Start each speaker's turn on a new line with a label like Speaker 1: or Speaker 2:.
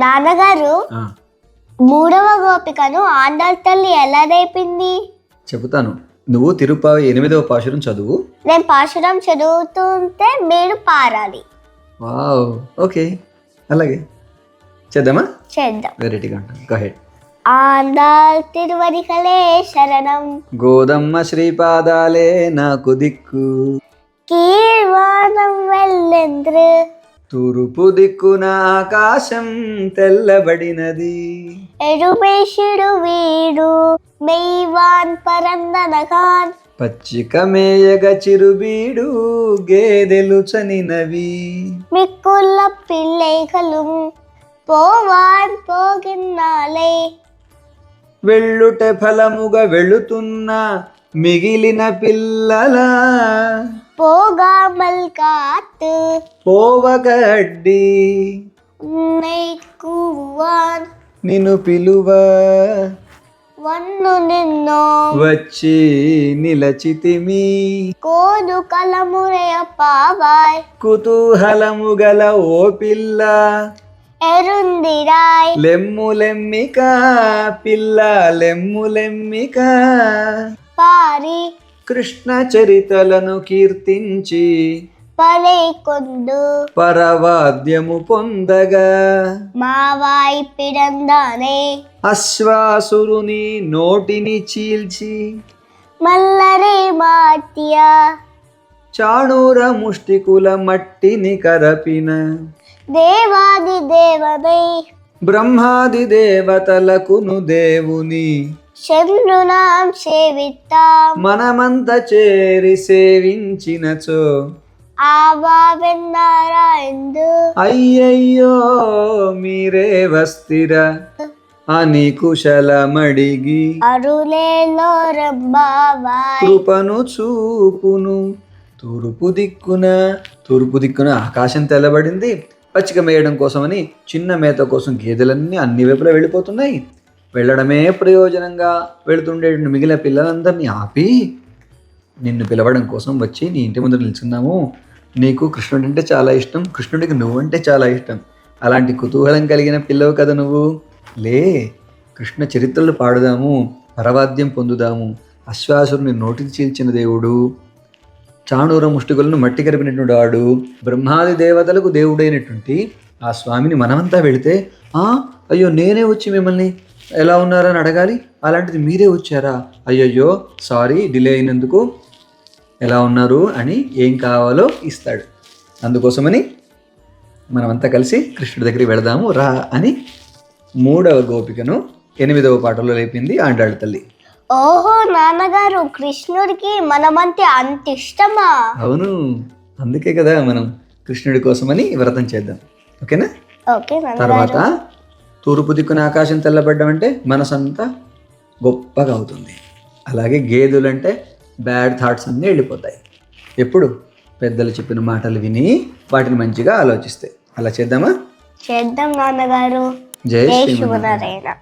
Speaker 1: నాన్నగారు మూడవ గోపికను ఆండాల్ తల్లి ఎలా రేపింది
Speaker 2: చెబుతాను. నువ్వు తిరుపావి ఎనిమిదవ పాశురం చదువు.
Speaker 1: నేను పాశురం చదువుతుంటే మీరు పారాలి.
Speaker 2: వావ్. ఓకే. అలాగే. చేద్దామా?
Speaker 1: చేద్దాం.
Speaker 2: వెరైటీగా గహెడ్
Speaker 1: ఆండాల్ తిరువరికలే శరణం.
Speaker 2: గోదమ్మ శ్రీపాదాలే నాకు దిక్కు.
Speaker 1: కీర్వాణం వెళ్ళెంద్రు.
Speaker 2: తూర్పు దిక్కున ఆకాశం తెల్లబడినది.
Speaker 1: ఎరుమేషుడు వీడు మెయ్వాన్ పరందనగాన్.
Speaker 2: పచ్చిక మేయగ చిరుబీడు గేదెలు చనినవి.
Speaker 1: మిక్కుల పిల్లైకలు పోవాన్ పోగిన్నాలే.
Speaker 2: వెళ్ళుట ఫలముగా వెళుతున్న మిగిలిన పిల్లల.
Speaker 1: పోగా మల్కాత్.
Speaker 2: పోవగడ్డి
Speaker 1: నెక్కువాన్
Speaker 2: నిన్ను పిలువ.
Speaker 1: వన్ను నిన్నో.
Speaker 2: వచ్చి నిలచితిమి.
Speaker 1: కోదు కలమురయ పావాయ్
Speaker 2: కుతూహలము గల ఓ పిల్ల.
Speaker 1: ఎరుందిరాయ్.
Speaker 2: లెమ్ము లెమ్మిక పిల్ల లెమ్ము లెమ్మిక.
Speaker 1: పారి
Speaker 2: కృష్ణ చరితలను కీర్తించి పరవాద్యము పొందగా.
Speaker 1: మావాయ్ పిడందానే
Speaker 2: అశ్వాసురుని నోటిని చీల్చి
Speaker 1: మల్లరే మాట్యా.
Speaker 2: చాణూర ముష్టికుల మట్టిని కరపిన
Speaker 1: దేవాది దేవనై
Speaker 2: బ్రహ్మాది దేవతలకును దేవుని
Speaker 1: చంద్రునాం సేవితాం
Speaker 2: మనమంత చేరి సేవించినచో.
Speaker 1: ఆవావెన్నారాయందు
Speaker 2: అయ్యయ్యో మీరే వస్తిర. అని కుశలమడిగి.
Speaker 1: అరులేలో రంబావాయ్
Speaker 2: కృపను చూపును. తూర్పు దిక్కున తూర్పు దిక్కున ఆకాశం తెల్లబడింది. పచ్చిక మేయడం కోసమని చిన్న మేత కోసం గేదెలన్నీ అన్ని వైపులా వెళ్ళిపోతున్నాయి. వెళ్ళడమే ప్రయోజనంగా వెళుతుండే మిగిలిన పిల్లలందరినీ ఆపి నిన్ను పిలవడం కోసం వచ్చి నీ ఇంటి ముందు నిల్చున్నాము. నీకు కృష్ణుడు అంటే చాలా ఇష్టం కృష్ణుడికి నువ్వంటే చాలా ఇష్టం. అలాంటి కుతూహలం కలిగిన పిల్లవు కదా నువ్వు. లే కృష్ణ చరిత్రలు పాడుదాము పరవాద్యం పొందుదాము. అశ్వాసురుని నోటికి చీల్చిన దేవుడు చాణూర ముష్టికులను మట్టి కరిపినటువంటి వాడు బ్రహ్మాది దేవతలకు దేవుడైనటువంటి ఆ స్వామిని మనమంతా వెళితే అయ్యో నేనే వచ్చి మిమ్మల్ని ఎలా ఉన్నారని అడగాలి? అలాంటిది మీరే వచ్చారా? అయ్యయ్యో సారీ డిలే అయినందుకు ఎలా ఉన్నారు అని ఏం కావాలో ఇస్తాడు. అందుకోసమని మనమంతా కలిసి కృష్ణుడి దగ్గరికి వెళదాము రా అని మూడవ గోపికను ఎనిమిదవ పాటలో లేపింది ఆండాళ్ళ తల్లి.
Speaker 1: ఓహో నాన్నగారు కృష్ణుడికి మనమంటే అంత ఇష్టమా?
Speaker 2: అవును అందుకే కదా మనం కృష్ణుడి కోసమని వ్రతం చేద్దాం. ఓకేనా?
Speaker 1: ఓకే
Speaker 2: తర్వాత తూర్పు దిక్కున ఆకాశం తెల్లబడ్డం అంటే మనసంతా గొప్పగా అవుతుంది అలాగే గేదెలు అంటే బ్యాడ్ థాట్స్ అన్నీ వెళ్ళిపోతాయి. ఎప్పుడు? పెద్దలు చెప్పిన మాటలు విని వాటిని మంచిగా ఆలోచిస్తే. అలా చేద్దామా?
Speaker 1: చేద్దాం నాన్నగారు. జై
Speaker 2: శ్రీమన్నారాయణ.
Speaker 1: శివనారాయణ.